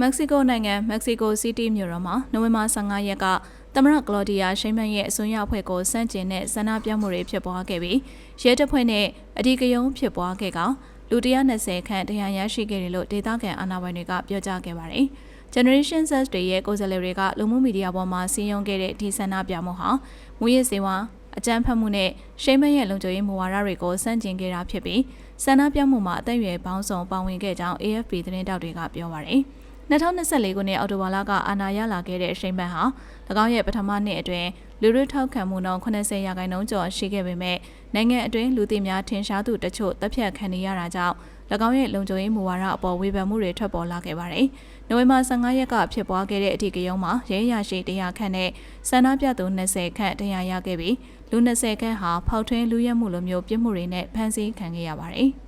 မက္ကဆီကိုနိုင်ငံမက္ကဆီကိုစီးတီးမြို့တော်မှာနိုဝင်ဘာ15ရက်ကသမရကလော်ဒီယာရှိမန်ရဲ့အစွန်းရောက်အဖွဲ့ကိုစန့်ကျင်တဲ့ဆန္ဒပြမှုတွေဖြစ်ပွားခဲ့ပြီးရဲတပ်ဖွဲ့နဲ့အဓိကရုဏ်းဖြစ်ပွားခဲ့ကလူ120ခန့်တရားရရှိခဲ့တယ်လို့ဒေသခံအာဏာပိုင်တွေကပြောကြားခဲ့ပါတယ်။ Generation Z တွေရဲ့ကိုယ်စားလှယ်တွေကလူမှုမီဒီယာပေါ်မှာစီးရုံးခဲ့တဲ့ဒီဆန္ဒပြမှုဟာမူရစ်စေဝါအကြမ်းဖက်မှုနဲ့ရှိမန်ရဲ့လုံခြုံရေးမူဝါဒတွေကိုစန့်ကျင်ခဲ့တာဖြစ်ပြီးဆန္ဒပြမှုမှာအသက်အရွယ်ပေါင်းစုံပါဝင်ခဲ့ကြောင်း AFP သတင်းတောက်တွေကပြောပါတယ်။ 2024ခုနှစ်အောက်တိုဘာလကအာဏာရလာခဲ့တဲ့အရှိန်ပန်ဟာ၎င်းရဲ့ပထမနှစ်အတွင်းလူလူထောက်ခံမှုနှုန်း80ရာခိုင်နှုန်းကျော်ရှိခဲ့ပေမဲ့နိုင်ငံအတွင်းလူသိများထင်ရှားသူတချို့တပ်ဖြတ်ခံနေရတာကြောင့်၎င်းရဲ့လုံခြုံရေးမူဝါဒအပေါ်ဝေဖန်မှုတွေထွက်ပေါ်လာခဲ့ပါတယ်။နိုဝင်ဘာ15ရက်ကဖြစ်ပွားခဲ့တဲ့အထီးကယုံမှာရဲရရှိတရားခန့်နဲ့ဆန္ဒပြသူ20ခန့်တရားရခဲ့ပြီးလူ20ခန့်ဟာဖောက်ထွင်းလူရဲမှုလိုမျိုးပြစ်မှုတွေနဲ့ဖမ်းဆီးခံခဲ့ရပါတယ်။